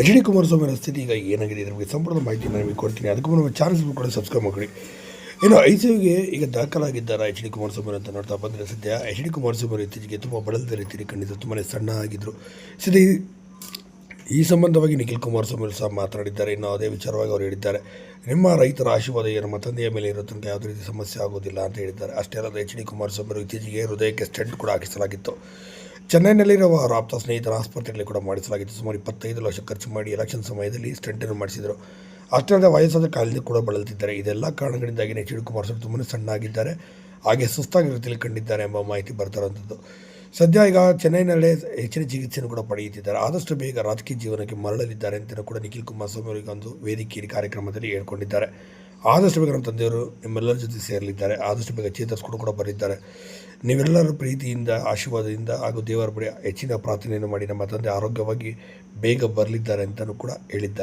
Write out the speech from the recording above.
H D Kumaraswamy ಸ್ಥಿತಿ ಈಗ ಏನಾಗಿದೆ? ಇದ್ರ ಬಗ್ಗೆ ಸಂಪೂರ್ಣ ಮಾಹಿತಿ ನಾನು ನಿಮಗೆ ಕೊಡ್ತೀನಿ. ಅದಕ್ಕೂ ನಮ್ಮ ಚಾನಲ್ಸ್ ಕೂಡ ಸಬ್ಸ್ಕ್ರೈಬ್ ಮಾಡಿ ಇನ್ನು ಐ ಸಿ ಯುಗೆ ಈಗ ದಾಖಲಾಗಿದ್ದಾರೆ ಎಚ್ ಡಿ ಕುಮಾರಸ್ವಾಮಿ ಅಂತ ನೋಡ್ತಾ ಬಂದರೆ ಸದ್ಯ ಎಚ್ ಡಿ ಕುಮಾರಸ್ವಾಮಿ ಇತ್ತೀಚೆಗೆ ತುಂಬ ಬಳಲದ ರೀತಿಯಲ್ಲಿ ಕಂಡಿದ್ದು ತುಂಬಾ ಸಣ್ಣ ಆಗಿದ್ದರು ಸದ್ಯ ಈ- ಸಂಬಂಧವಾಗಿ ನಿಖಿಲ್ ಕುಮಾರಸ್ವಾಮಿ ಸಹ ಮಾತನಾಡಿದ್ದಾರೆ. ಇನ್ನು ಅದೇ ವಿಚಾರವಾಗಿ ಅವರು ಹೇಳಿದ್ದಾರೆ. ನಿಮ್ಮ ರೈತರ ಆಶೀರ್ವಾದ ಏನು? ನಮ್ಮ ತಂದೆಯ ಮೇಲೆ ಇರೋ ತನಕ ಯಾವುದೇ ರೀತಿ ಸಮಸ್ಯೆ ಆಗೋದಿಲ್ಲ ಅಂತ ಹೇಳಿದ್ದಾರೆ. ಅಷ್ಟೇ ಅಲ್ಲದೆ ಎಚ್ ಡಿ ಕುಮಾರಸ್ವಾಮಿ ಇತ್ತೀಚೆಗೆ ಹೃದಯಕ್ಕೆ ಸ್ಟೆಂಟ್ ಕೂಡ ಹಾಕಿಸಲಾಗಿತ್ತು. ಚೆನ್ನೈನಲ್ಲಿರುವ ಅವರ ಆಪ್ತ ಸ್ನೇಹಿತರ ಆಸ್ಪತ್ರೆಯಲ್ಲಿ ಕೂಡ ಮಾಡಿಸಲಾಗಿತ್ತು. ಸುಮಾರು ಇಪ್ಪತ್ತೈದು ಲಕ್ಷ ಖರ್ಚು ಮಾಡಿ ಎಲೆಕ್ಷನ್ ಸಮಯದಲ್ಲಿ ಸ್ಟೆಂಟನ್ನು ಮಾಡಿಸಿದರು. ಅಷ್ಟೇ ವಯಸ್ಸಾದ ಕಾಲದಲ್ಲಿ ಕೂಡ ಬಳಲ್ತಿದ್ದಾರೆ ಇದೆಲ್ಲ ಕಾರಣಗಳಿಂದಾಗಿ ಎಚ್ ಡಿ ಕುಮಾರಸ್ವಾಮಿ ತುಂಬಾ ಸಣ್ಣ ಆಗಿದ್ದಾರೆ ಹಾಗೆ ಸುಸ್ತಾಗಿ ರೀತಿಯಲ್ಲಿ ಕಂಡಿದ್ದಾರೆ ಎಂಬ ಮಾಹಿತಿ ಬರ್ತಾರಂಥದ್ದು ಸದ್ಯ ಈಗ ಚೆನ್ನೈನಲ್ಲೇ ಹೆಚ್ಚಿನ ಚಿಕಿತ್ಸೆಯನ್ನು ಕೂಡ ಪಡೆಯುತ್ತಿದ್ದಾರೆ. ಆದಷ್ಟು ಬೇಗ ರಾಜಕೀಯ ಜೀವನಕ್ಕೆ ಮರಳಲಿದ್ದಾರೆ ಅಂತ ಕೂಡ ನಿಖಿಲ್ ಕುಮಾರಸ್ವಾಮಿ ಅವರಿಗೆ ಒಂದು ವೇದಿಕೆಯಲ್ಲಿ ಕಾರ್ಯಕ್ರಮದಲ್ಲಿ ಹೇಳ್ಕೊಂಡಿದ್ದಾರೆ. ಆದಷ್ಟು ಬೇಗ ನಮ್ಮ ತಂದೆಯವರು ನಿಮ್ಮೆಲ್ಲರ ಜೊತೆ ಸೇರಲಿದ್ದಾರೆ. ಆದಷ್ಟು ಬೇಗ ಚೇತರಿಸ್ಕೊಂಡು ಕೂಡ ಬರಿದ್ದಾರೆ ನೀವೆಲ್ಲರ ಪ್ರೀತಿಯಿಂದ, ಆಶೀರ್ವಾದದಿಂದ ಹಾಗೂ ದೇವರ ಬಳಿ ಹೆಚ್ಚಿನ ಪ್ರಾರ್ಥನೆಯನ್ನು ಮಾಡಿ ನಮ್ಮ ತಂದೆ ಆರೋಗ್ಯವಾಗಿ ಬೇಗ ಬರಲಿದ್ದಾರೆ ಅಂತಲೂ ಕೂಡ ಹೇಳಿದ್ದಾರೆ.